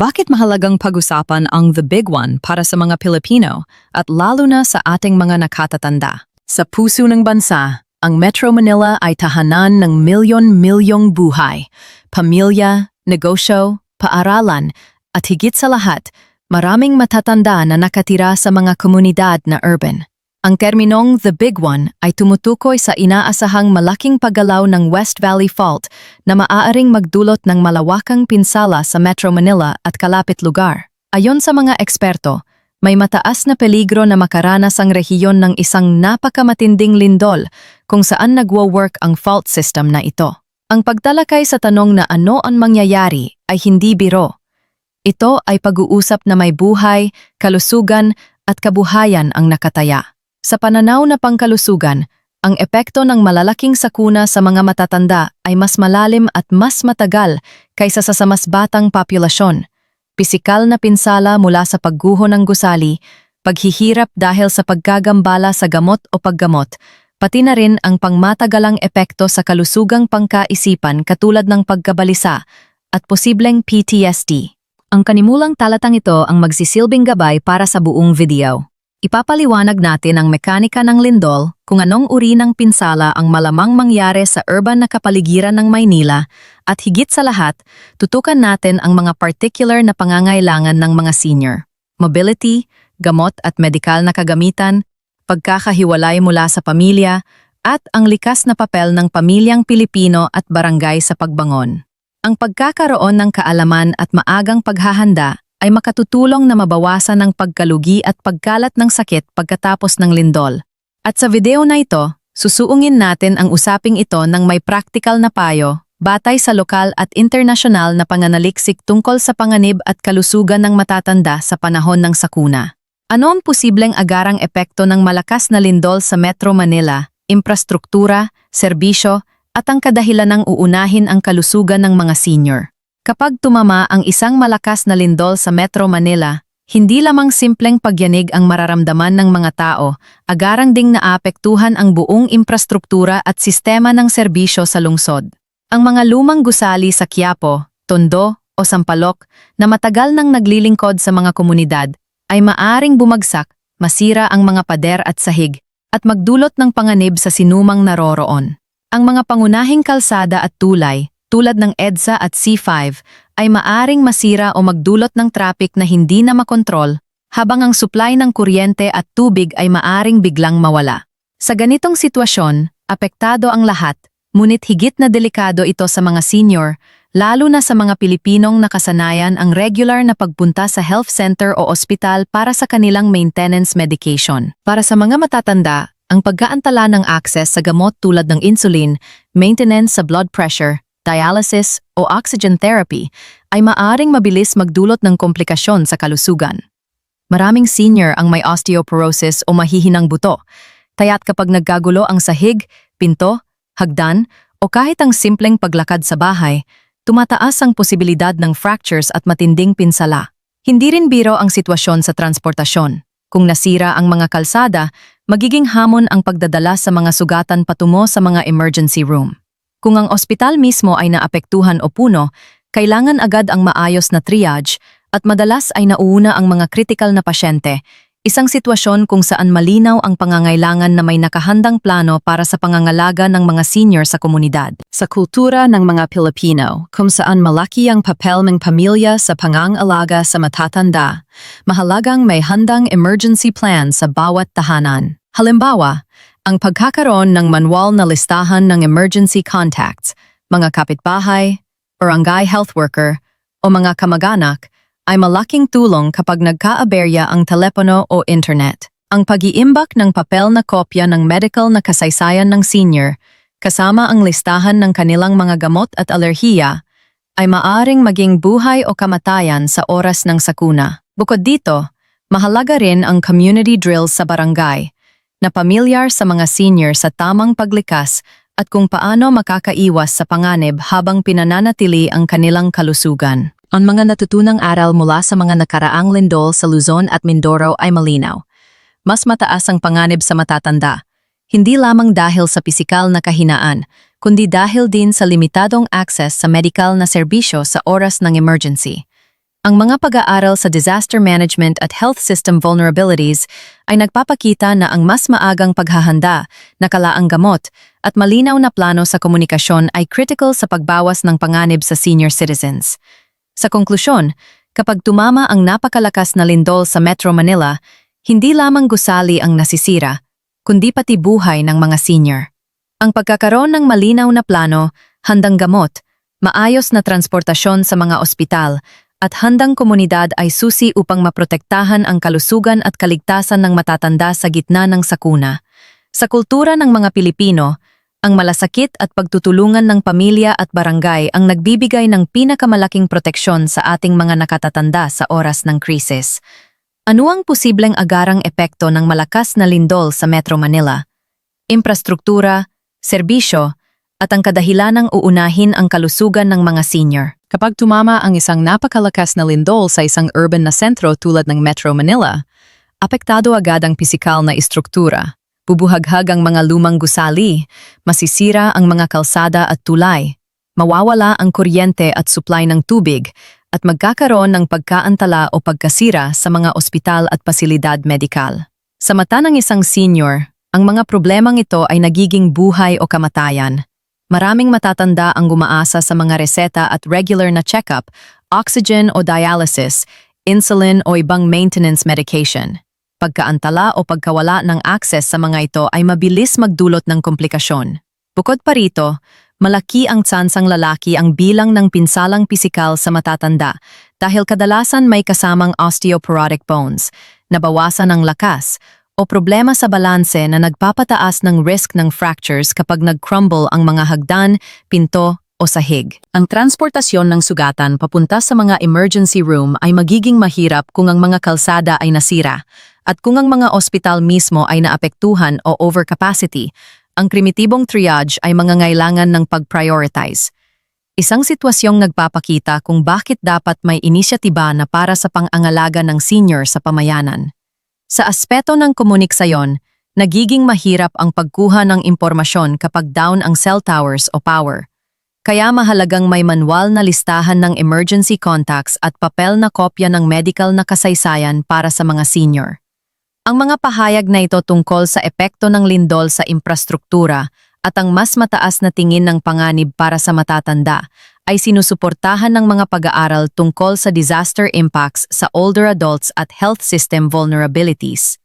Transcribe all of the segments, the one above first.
Bakit mahalagang pag-usapan ang The Big One para sa mga Pilipino at lalo na sa ating mga nakatatanda? Sa puso ng bansa, ang Metro Manila ay tahanan ng milyon-milyong buhay, pamilya, negosyo, paaralan, at higit sa lahat, maraming matatanda na nakatira sa mga komunidad na urban. Ang terminong The Big One ay tumutukoy sa inaasahang malaking paggalaw ng West Valley Fault na maaaring magdulot ng malawakang pinsala sa Metro Manila at kalapit lugar. Ayon sa mga eksperto, may mataas na peligro na makaranas ang rehiyon ng isang napakamatinding lindol kung saan nagwo-work ang fault system na ito. Ang pagtalakay sa tanong na ano ang mangyayari ay hindi biro. Ito ay pag-uusap na may buhay, kalusugan at kabuhayan ang nakataya. Sa pananaw na pangkalusugan, ang epekto ng malalaking sakuna sa mga matatanda ay mas malalim at mas matagal kaysa sa mas batang populasyon. Pisikal na pinsala mula sa pagguho ng gusali, paghihirap dahil sa paggagambala sa gamot o paggamot, pati na rin ang pangmatagalang epekto sa kalusugang pangkaisipan katulad ng pagkabalisa at posibleng PTSD. Ang kanimulang talatang ito ang magsisilbing gabay para sa buong video. Ipapaliwanag natin ang mekanika ng lindol kung anong uri ng pinsala ang malamang mangyari sa urban na kapaligiran ng Maynila at higit sa lahat, tutukan natin ang mga particular na pangangailangan ng mga senior. Mobility, gamot at medikal na kagamitan, pagkakahiwalay mula sa pamilya, at ang likas na papel ng pamilyang Pilipino at barangay sa pagbangon. Ang pagkakaroon ng kaalaman at maagang paghahanda ay makatutulong na mabawasan ng pagkalugi at pagkalat ng sakit pagkatapos ng lindol. At sa video na ito, susuungin natin ang usaping ito ng may practical na payo, batay sa lokal at internasyonal na panganaliksik tungkol sa panganib at kalusugan ng matatanda sa panahon ng sakuna. Ano ang posibleng agarang epekto ng malakas na lindol sa Metro Manila, infrastruktura, serbisyo, at ang kadahilan ng uunahin ang kalusugan ng mga senior? Kapag tumama ang isang malakas na lindol sa Metro Manila, hindi lamang simpleng pagyanig ang mararamdaman ng mga tao, agarang ding naapektuhan ang buong infrastruktura at sistema ng serbisyo sa lungsod. Ang mga lumang gusali sa Quiapo, Tondo o Sampaloc na matagal nang naglilingkod sa mga komunidad ay maaring bumagsak, masira ang mga pader at sahig, at magdulot ng panganib sa sinumang naroroon. Ang mga pangunahing kalsada at tulay tulad ng EDSA at C5 ay maaring masira o magdulot ng traffic na hindi na makontrol habang ang supply ng kuryente at tubig ay maaring biglang mawala. Sa ganitong sitwasyon, apektado ang lahat, ngunit higit na delikado ito sa mga senior, lalo na sa mga Pilipinong nakasanayan ang regular na pagpunta sa health center o ospital para sa kanilang maintenance medication. Para sa mga matatanda, ang pagkaantala ng access sa gamot tulad ng insulin, maintenance sa blood pressure, dialysis o oxygen therapy ay maaring mabilis magdulot ng komplikasyon sa kalusugan. Maraming senior ang may osteoporosis o mahihinang buto, kaya't kapag nagkagulo ang sahig, pinto, hagdan o kahit ang simpleng paglakad sa bahay, tumataas ang posibilidad ng fractures at matinding pinsala. Hindi rin biro ang sitwasyon sa transportasyon. Kung nasira ang mga kalsada, magiging hamon ang pagdadala sa mga sugatan patungo sa mga emergency room. Kung ang ospital mismo ay naapektuhan o puno, kailangan agad ang maayos na triage at madalas ay nauuna ang mga critical na pasyente, isang sitwasyon kung saan malinaw ang pangangailangan na may nakahandang plano para sa pangangalaga ng mga senior sa komunidad. Sa kultura ng mga Pilipino, kung saan malaki ang papel ng pamilya sa pangangalaga sa matatanda, mahalagang may handang emergency plan sa bawat tahanan. Halimbawa, ang pagkakaroon ng manual na listahan ng emergency contacts, mga kapitbahay, barangay health worker, o mga kamag-anak ay malaking tulong kapag nagkaaberya ang telepono o internet. Ang pag-iimbak ng papel na kopya ng medical na kasaysayan ng senior, kasama ang listahan ng kanilang mga gamot at alerhiya, ay maaring maging buhay o kamatayan sa oras ng sakuna. Bukod dito, mahalaga rin ang community drills sa barangay, na pamilyar sa mga senior sa tamang paglikas at kung paano makakaiwas sa panganib habang pinananatili ang kanilang kalusugan. Ang mga natutunang aral mula sa mga nakaraang lindol sa Luzon at Mindoro ay malinaw. Mas mataas ang panganib sa matatanda, hindi lamang dahil sa pisikal na kahinaan, kundi dahil din sa limitadong access sa medical na serbisyo sa oras ng emergency. Ang mga pag-aaral sa disaster management at health system vulnerabilities ay nagpapakita na ang mas maagang paghahanda, nakalaang gamot, at malinaw na plano sa komunikasyon ay critical sa pagbawas ng panganib sa senior citizens. Sa konklusyon, kapag tumama ang napakalakas na lindol sa Metro Manila, hindi lamang gusali ang nasisira, kundi pati buhay ng mga senior. Ang pagkakaroon ng malinaw na plano, handang gamot, maayos na transportasyon sa mga ospital, at handang komunidad ay susi upang maprotektahan ang kalusugan at kaligtasan ng matatanda sa gitna ng sakuna. Sa kultura ng mga Pilipino, ang malasakit at pagtutulungan ng pamilya at barangay ang nagbibigay ng pinakamalaking proteksyon sa ating mga nakatatanda sa oras ng krisis. Ano ang posibleng agarang epekto ng malakas na lindol sa Metro Manila? Infrastruktura, serbisyo, at ang kadahilanang uunahin ang kalusugan ng mga senior. Kapag tumama ang isang napakalakas na lindol sa isang urban na sentro tulad ng Metro Manila, apektado agad ang pisikal na istruktura. Bubuhaghag ang mga lumang gusali, masisira ang mga kalsada at tulay, mawawala ang kuryente at supply ng tubig, at magkakaroon ng pagkaantala o pagkasira sa mga ospital at pasilidad medikal. Sa mata ng isang senior, ang mga problemang ito ay nagiging buhay o kamatayan. Maraming matatanda ang gumaasa sa mga reseta at regular na check-up, oxygen o dialysis, insulin o ibang maintenance medication. Pagkaantala o pagkawala ng access sa mga ito ay mabilis magdulot ng komplikasyon. Bukod pa rito, malaki ang tsansang lalaki ang bilang ng pinsalang pisikal sa matatanda dahil kadalasan may kasamang osteoporotic bones, nabawasan ang lakas, o problema sa balanse na nagpapataas ng risk ng fractures kapag nag-crumble ang mga hagdan, pinto o sahig. Ang transportasyon ng sugatan papunta sa mga emergency room ay magiging mahirap kung ang mga kalsada ay nasira at kung ang mga ospital mismo ay naapektuhan o overcapacity, ang primitibong triage ay mangangailangan ng pag-prioritize. Isang sitwasyong nagpapakita kung bakit dapat may inisyatiba na para sa pang-angalaga ng senior sa pamayanan. Sa aspeto ng komunikasyon, nagiging mahirap ang pagkuha ng impormasyon kapag down ang cell towers o power. Kaya mahalagang may manual na listahan ng emergency contacts at papel na kopya ng medical na kasaysayan para sa mga senior. Ang mga pahayag na ito tungkol sa epekto ng lindol sa infrastruktura at ang mas mataas na tingin ng panganib para sa matatanda ay sinusuportahan ng mga pag-aaral tungkol sa disaster impacts sa older adults at health system vulnerabilities.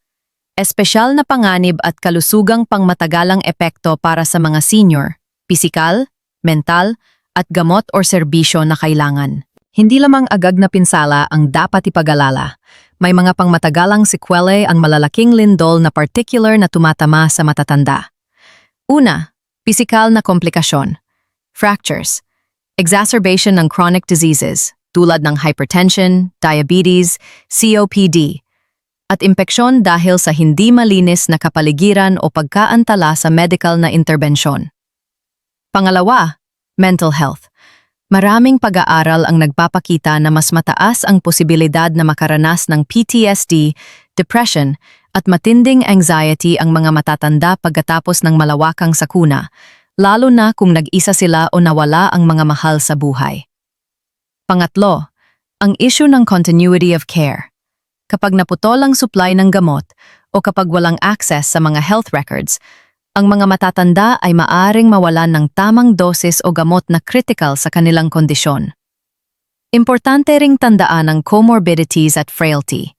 Espesyal na panganib at kalusugang pangmatagalang epekto para sa mga senior, pisikal, mental, at gamot or serbisyo na kailangan. Hindi lamang agad na pinsala ang dapat ipag-alala. May mga pangmatagalang sekwele ang malalaking lindol na particular na tumatama sa matatanda. Una, pisikal na komplikasyon. Fractures, exacerbation ng chronic diseases tulad ng hypertension, diabetes, COPD, at impeksyon dahil sa hindi malinis na kapaligiran o pagkaantala sa medical na interbensyon. Pangalawa, mental health. Maraming pag-aaral ang nagpapakita na mas mataas ang posibilidad na makaranas ng PTSD, depression, at matinding anxiety ang mga matatanda pagkatapos ng malawakang sakuna, lalo na kung nag-isa sila o nawala ang mga mahal sa buhay. Pangatlo, ang issue ng continuity of care. Kapag naputol ang supply ng gamot o kapag walang access sa mga health records, ang mga matatanda ay maaring mawalan ng tamang dosis o gamot na critical sa kanilang kondisyon. Importante ring tandaan ang comorbidities at frailty.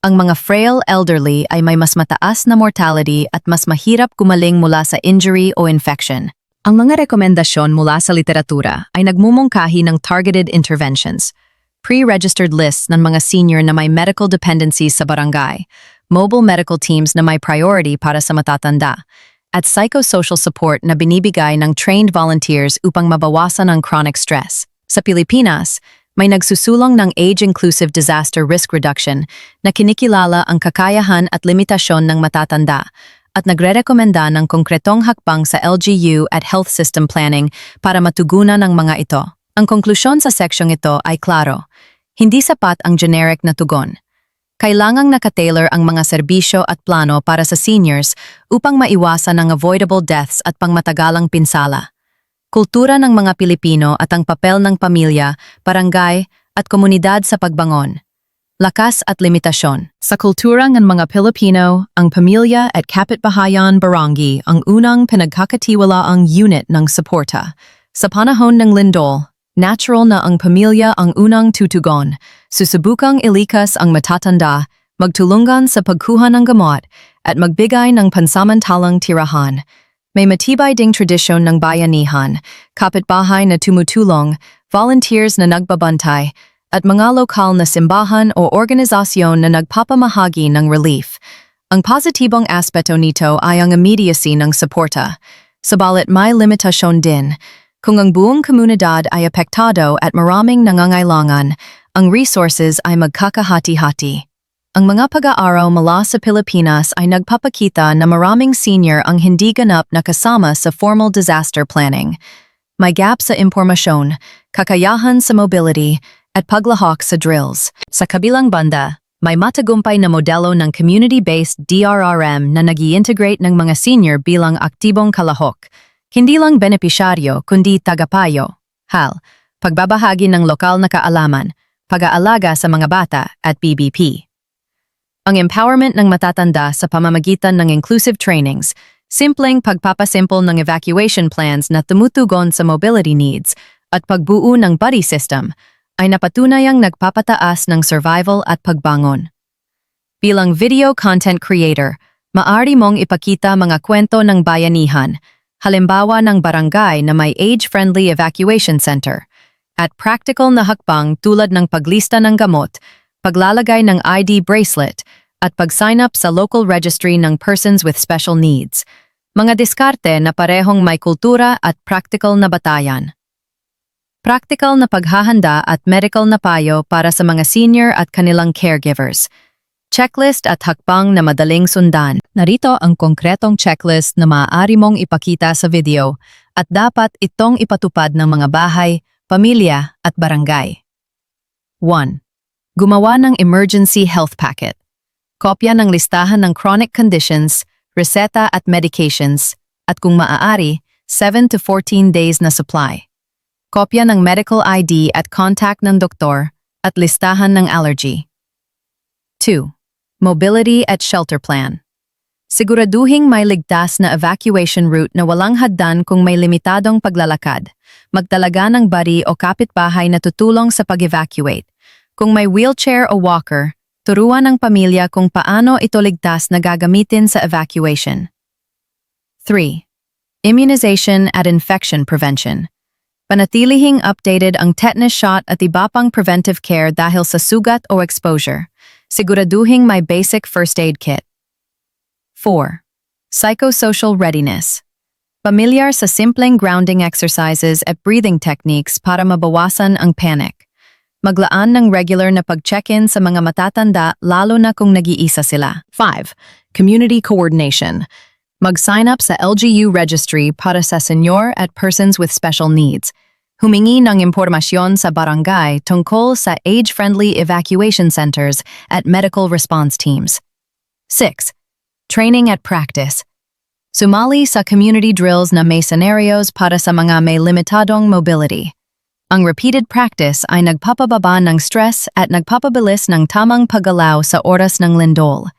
Ang mga frail elderly ay may mas mataas na mortality at mas mahirap gumaling mula sa injury o infection. Ang mga rekomendasyon mula sa literatura ay nagmumungkahi ng targeted interventions, pre-registered lists ng mga senior na may medical dependencies sa barangay, mobile medical teams na may priority para sa matatanda, at psychosocial support na binibigay ng trained volunteers upang mabawasan ang chronic stress. Sa Pilipinas, may nagsusulong ng age-inclusive disaster risk reduction na kinikilala ang kakayahan at limitasyon ng matatanda at nagrerekomenda ng konkretong hakbang sa LGU at health system planning para matugunan ang mga ito. Ang konklusyon sa seksyong ito ay klaro. Hindi sapat ang generic na tugon. Kailangang nakatailor ang mga serbisyo at plano para sa seniors upang maiwasan ang avoidable deaths at pangmatagalang pinsala. Kultura ng mga Pilipino at ang papel ng pamilya, barangay, at komunidad sa pagbangon. Lakas at limitasyon. Sa kultura ng mga Pilipino, ang pamilya at kapitbahayan barangay ang unang pinagkakatiwala ang unit ng suporta. Sa panahon ng lindol, natural na ang pamilya ang unang tutugon. Susubukang ilikas ang matatanda, magtulungan sa pagkuha ng gamot, at magbigay ng pansamantalang tirahan. May matibay ding tradisyon ng bayanihan, kapitbahay na tumutulong, volunteers na nagbabantay, at mga lokal na simbahan o organisasyon na nagpapamahagi ng relief. Ang positibong aspeto nito ay ang immediacy ng suporta. Sabalit may limitasyon din. Kung ang buong komunidad ay apektado at maraming nangangailangan, ang resources ay magkakahati-hati. Ang mga pag-aaraw mula sa Pilipinas ay nagpapakita na maraming senior ang hindi ganap na kasama sa formal disaster planning. May gap sa impormasyon, kakayahan sa mobility, at paglahok sa drills. Sa kabilang banda, may matagumpay na modelo ng community-based DRRM na nag integrate ng mga senior bilang aktibong kalahok. Hindi lang benepisyaryo kundi tagapayo. Hal, pagbabahagi ng lokal na kaalaman, pag-aalaga sa mga bata at BBP. Ang empowerment ng matatanda sa pamamagitan ng inclusive trainings, simpleng pagpapasimple ng evacuation plans na tumutugon sa mobility needs, at pagbuo ng buddy system ay napatunayang nagpapataas ng survival at pagbangon. Bilang video content creator, maari mong ipakita mga kwento ng bayanihan, halimbawa ng barangay na may age-friendly evacuation center, at practical na hakbang tulad ng paglista ng gamot, paglalagay ng ID bracelet, at pag-sign up sa local registry ng persons with special needs. Mga diskarte na parehong may kultura at practical na batayan. Practical na paghahanda at medical na payo para sa mga senior at kanilang caregivers. Checklist at hakbang na madaling sundan. Narito ang konkretong checklist na maaari mong ipakita sa video at dapat itong ipatupad ng mga bahay, pamilya at barangay. 1. Gumawa ng emergency health packet. Kopya ng listahan ng chronic conditions, reseta at medications, at kung maaari, 7 to 14 days na supply kopya ng medical ID at contact ng doktor, at listahan ng allergy. 2. Mobility at Shelter Plan Siguraduhing may ligtas na evacuation route na walang haddan kung may limitadong paglalakad. Magtalaga ng buddy o kapitbahay na tutulong sa pag-evacuate. Kung may wheelchair o walker, turuan ng pamilya kung paano ito ligtas na gagamitin sa evacuation. 3. Immunization at Infection Prevention Panatilihing updated ang tetanus shot at iba pang preventive care dahil sa sugat o exposure. Siguraduhing may basic first aid kit. 4. Psychosocial readiness. Pamilyar sa simpleng grounding exercises at breathing techniques para mabawasan ang panic. Maglaan ng regular na pag-check-in sa mga matatanda lalo na kung nag-iisa sila. 5. Community coordination. Mag-sign up sa LGU registry para sa senior at persons with special needs. Humingi ng impormasyon sa barangay tungkol sa age-friendly evacuation centers at medical response teams. 6. Training at practice. Sumali sa community drills na may scenarios para sa mga may limitadong mobility. Ang repeated practice ay nagpapababa ng stress at nagpapabilis ng tamang paggalaw sa oras ng lindol.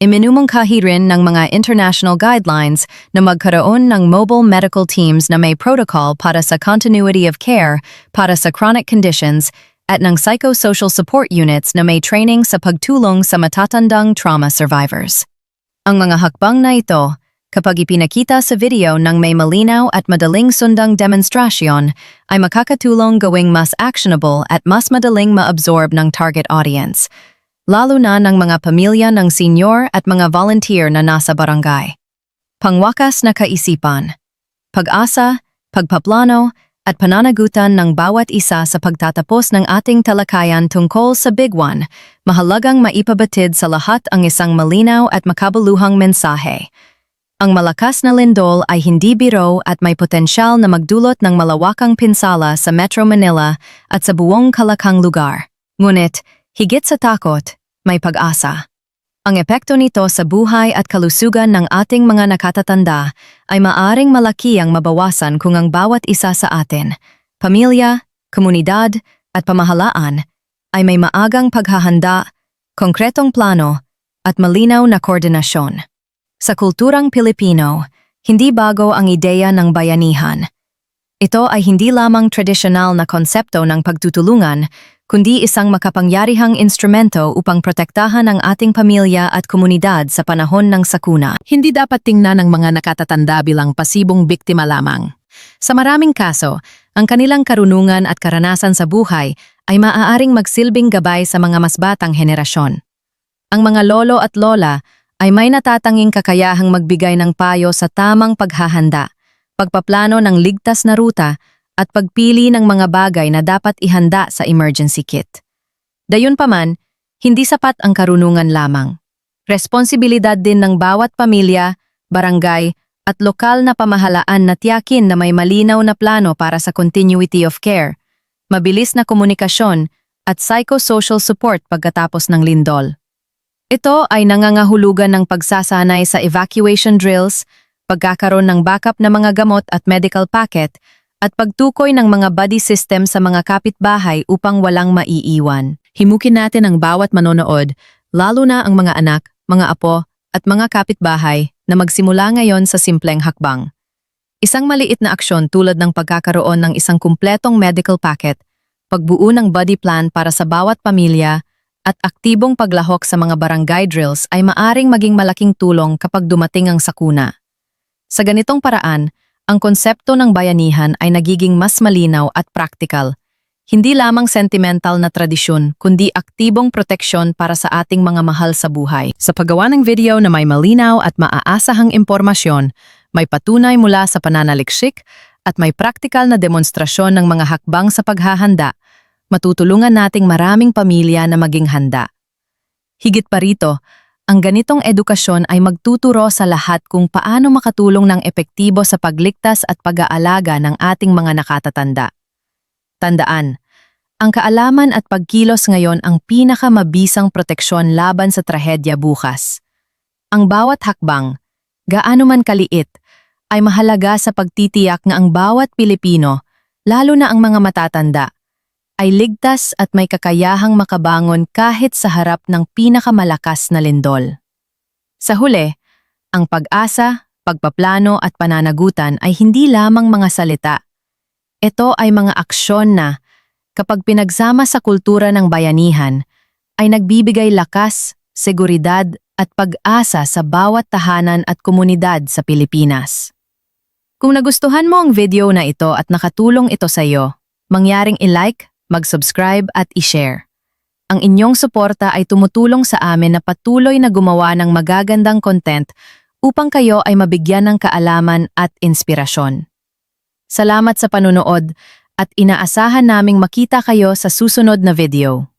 Iminumungkahi rin ng mga international guidelines na magkaroon ng mobile medical teams na may protocol para sa continuity of care para sa chronic conditions at ng psychosocial support units na may training sa pagtulong sa matatandang trauma survivors. Ang mga hakbang na ito, kapag ipinakita sa video ng may malinaw at madaling sundang demonstrasyon, ay makakatulong gawing mas actionable at mas madaling ma-absorb ng target audience – lalo na ng mga pamilya ng senior at mga volunteer na nasa barangay. Pangwakas na kaisipan, pag-asa, pagpaplano, at pananagutan ng bawat isa sa pagtatapos ng ating talakayan tungkol sa Big One, mahalagang maipabatid sa lahat ang isang malinaw at makabuluhang mensahe. Ang malakas na lindol ay hindi biro at may potensyal na magdulot ng malawakang pinsala sa Metro Manila at sa buong kalakang lugar. Ngunit, higit sa takot, may pag-asa. Ang epekto nito sa buhay at kalusugan ng ating mga nakatatanda ay maaring malaki ang mabawasan kung ang bawat isa sa atin, pamilya, komunidad, at pamahalaan ay may maagang paghahanda, konkretong plano, at malinaw na koordinasyon. Sa kulturang Pilipino, hindi bago ang ideya ng bayanihan. Ito ay hindi lamang tradisyonal na konsepto ng pagtutulungan, kundi isang makapangyarihang instrumento upang protektahan ang ating pamilya at komunidad sa panahon ng sakuna. Hindi dapat tingnan ng mga nakatatanda bilang pasibong biktima lamang. Sa maraming kaso, ang kanilang karunungan at karanasan sa buhay ay maaaring magsilbing gabay sa mga mas batang henerasyon. Ang mga lolo at lola ay may natatanging kakayahang magbigay ng payo sa tamang paghahanda, pagpaplano ng ligtas na ruta, at pagpili ng mga bagay na dapat ihanda sa emergency kit. Dayunpaman, hindi sapat ang karunungan lamang. Responsibilidad din ng bawat pamilya, barangay, at lokal na pamahalaan na tiyakin na may malinaw na plano para sa continuity of care, mabilis na komunikasyon, at psychosocial support pagkatapos ng lindol. Ito ay nangangahulugan ng pagsasanay sa evacuation drills, pagkakaroon ng backup na mga gamot at medical packet, at pagtukoy ng mga buddy system sa mga kapitbahay upang walang maiiwan. Himukin natin ang bawat manonood, lalo na ang mga anak, mga apo, at mga kapitbahay na magsimula ngayon sa simpleng hakbang. Isang maliit na aksyon tulad ng pagkakaroon ng isang kumpletong medical packet, pagbuo ng body plan para sa bawat pamilya, at aktibong paglahok sa mga barangay drills ay maaring maging malaking tulong kapag dumating ang sakuna. Sa ganitong paraan, ang konsepto ng bayanihan ay nagiging mas malinaw at practical. Hindi lamang sentimental na tradisyon, kundi aktibong proteksyon para sa ating mga mahal sa buhay. Sa paggawa ng video na may malinaw at maaasahang impormasyon, may patunay mula sa pananaliksik at may praktikal na demonstrasyon ng mga hakbang sa paghahanda, matutulungan nating maraming pamilya na maging handa. Higit pa rito, ang ganitong edukasyon ay magtuturo sa lahat kung paano makatulong ng epektibo sa pagligtas at pag-aalaga ng ating mga nakatatanda. Tandaan, ang kaalaman at pagkilos ngayon ang pinakamabisang proteksyon laban sa trahedya bukas. Ang bawat hakbang, gaano man kaliit, ay mahalaga sa pagtitiyak na ang bawat Pilipino, lalo na ang mga matatanda, ay ligtas at may kakayahang makabangon kahit sa harap ng pinakamalakas na lindol. Sa huli, ang pag-asa, pagpaplano at pananagutan ay hindi lamang mga salita. Ito ay mga aksyon na, kapag pinagsama sa kultura ng bayanihan, ay nagbibigay lakas, seguridad at pag-asa sa bawat tahanan at komunidad sa Pilipinas. Kung nagustuhan mo ang video na ito at nakatulong ito sa iyo, mangyaring i-like, mag-subscribe at i-share. Ang inyong suporta ay tumutulong sa amin na patuloy na gumawa ng magagandang content upang kayo ay mabigyan ng kaalaman at inspirasyon. Salamat sa panunood at inaasahan naming makita kayo sa susunod na video.